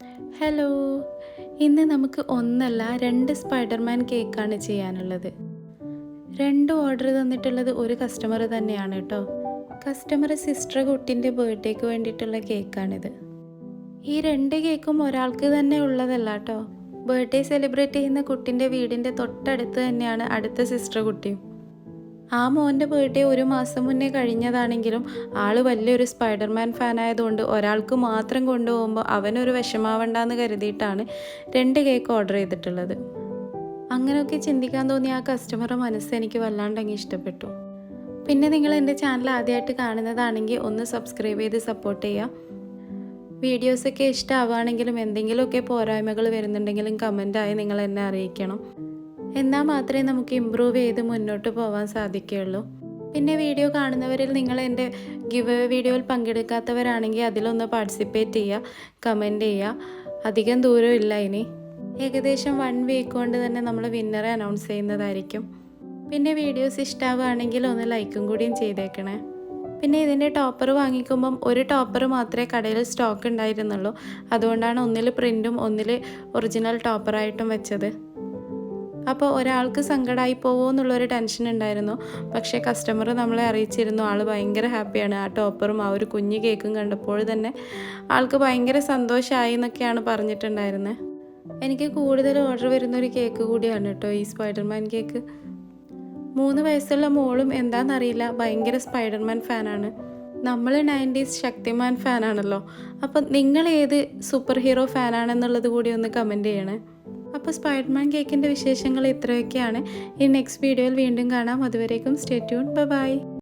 Hello ഇന്ന് നമുക്ക് ഒന്നല്ല രണ്ട് സ്പൈഡർമാൻ കേക്കാണ് ചെയ്യാനുള്ളത്. രണ്ട് ഓർഡർ തന്നിട്ടുള്ളത് ഒരു കസ്റ്റമർ തന്നെയാണ് കേട്ടോ. കസ്റ്റമർ സിസ്റ്റർ കുട്ടിന്റെ ബർത്ത്ഡേക്ക് വേണ്ടിയിട്ടുള്ള കേക്കാണിത് ഈ രണ്ട് കേക്കും ഒരാൾക്ക് തന്നെ ഉള്ളതല്ല കേട്ടോ. ബർത്ത്ഡേ സെലിബ്രേറ്റ് ചെയ്യുന്ന കുട്ടിന്റെ വീടിന്റെ തൊട്ടടുത്ത് തന്നെയാണ് അടുത്ത സിസ്റ്റർ കുട്ടിയും. ആ മോന്റെ ബർത്ത്ഡേ ഒരു മാസം മുന്നേ കഴിഞ്ഞതാണെങ്കിലും ആൾ വലിയൊരു സ്പൈഡർമാൻ ഫാൻ ആയതുകൊണ്ട് ഒരാൾക്ക് മാത്രം കൊണ്ടുപോകുമ്പോൾ അവനൊരു വിഷമാവണ്ടെന്ന് കരുതിയിട്ടാണ് രണ്ട് കേക്ക് ഓർഡർ ചെയ്തിട്ടുള്ളത്. അങ്ങനെയൊക്കെ ചിന്തിക്കാൻ തോന്നിയ ആ കസ്റ്റമറുടെ മനസ്സ് എനിക്ക് വല്ലാണ്ടങ്ങ് ഇഷ്ടപ്പെട്ടു. പിന്നെ നിങ്ങൾ എന്റെ ചാനൽ ആദ്യമായിട്ട് കാണുന്നതാണെങ്കിൽ ഒന്ന് സബ്സ്ക്രൈബ് ചെയ്ത് സപ്പോർട്ട് ചെയ്യുക വീഡിയോസൊക്കെ ഇഷ്ടമാവുകയാണെങ്കിലും എന്തെങ്കിലുമൊക്കെ പോരായ്മകൾ വരുന്നുണ്ടെങ്കിലും കമന്റായി നിങ്ങൾ എന്നെ അറിയിക്കണം. എന്നാൽ മാത്രമേ നമുക്ക് ഇമ്പ്രൂവ് ചെയ്ത് മുന്നോട്ട് പോകാൻ സാധിക്കുകയുള്ളൂ. പിന്നെ വീഡിയോ കാണുന്നവരിൽ നിങ്ങൾ എന്റെ ഗിവ് വീഡിയോയിൽ പങ്കെടുക്കാത്തവരാണെങ്കിൽ അതിലൊന്ന് പാർട്ടിസിപ്പേറ്റ് ചെയ്യുക കമന്റ് ചെയ്യുക. അധികം ദൂരം ഇല്ല ഇനി. ഏകദേശം വൺ വീക്ക് കൊണ്ട് തന്നെ നമ്മൾ വിന്നറെ അനൗൺസ് ചെയ്യുന്നതായിരിക്കും. പിന്നെ വീഡിയോസ് ഇഷ്ടമാവുകയാണെങ്കിൽ ഒന്ന് ലൈക്കും കൂടിയും ചെയ്തേക്കണേ. പിന്നെ ഇതിന്റെ ടോപ്പർ വാങ്ങിക്കുമ്പം ഒരു ടോപ്പർ മാത്രമേ കടയിൽ സ്റ്റോക്ക് ഉണ്ടായിരുന്നുള്ളൂ. അതുകൊണ്ടാണ് ഒന്നിൽ പ്രിന്റും ഒന്നിൽ ഒറിജിനൽ ടോപ്പറായിട്ടും വെച്ചത്. അപ്പോൾ ഒരാൾക്ക് സങ്കടമായി പോകുമോ എന്നുള്ളൊരു ടെൻഷൻ ഉണ്ടായിരുന്നു. പക്ഷേ കസ്റ്റമർ നമ്മളെ അറിയിച്ചിരുന്നു. ആൾ ഭയങ്കര ഹാപ്പിയാണ് ആ ടോപ്പറും ആ ഒരു കുഞ്ഞു കേക്കും കണ്ടപ്പോൾ തന്നെ ആൾക്ക് ഭയങ്കര സന്തോഷമായി എന്നൊക്കെയാണ് പറഞ്ഞിട്ടുണ്ടായിരുന്നത് എനിക്ക് കൂടുതൽ ഓർഡർ വരുന്ന ഒരു കേക്ക് കൂടിയാണ് കേട്ടോ ഈ സ്പൈഡർമാൻ കേക്ക് മൂന്ന് വയസ്സുള്ള മോളും എന്താണെന്നറിയില്ല ഭയങ്കര സ്പൈഡർമാൻ ഫാനാണ് നമ്മൾ നയന്റീസ് ശക്തിമാൻ ഫാനാണല്ലോ അപ്പം നിങ്ങൾ ഏത് സൂപ്പർ ഹീറോ ഫാനാണെന്നുള്ളത് കൂടി ഒന്ന് കമന്റ് ചെയ്യണേ. അപ്പോൾ സ്പൈഡർമാൻ കേക്കിന്റെ വിശേഷങ്ങൾ ഇത്രയൊക്കെയാണ്. ഈ നെക്സ്റ്റ് വീഡിയോയിൽ വീണ്ടും കാണാം. അതുവരേക്കും സ്റ്റേ ട്യൂൺ. ബൈ.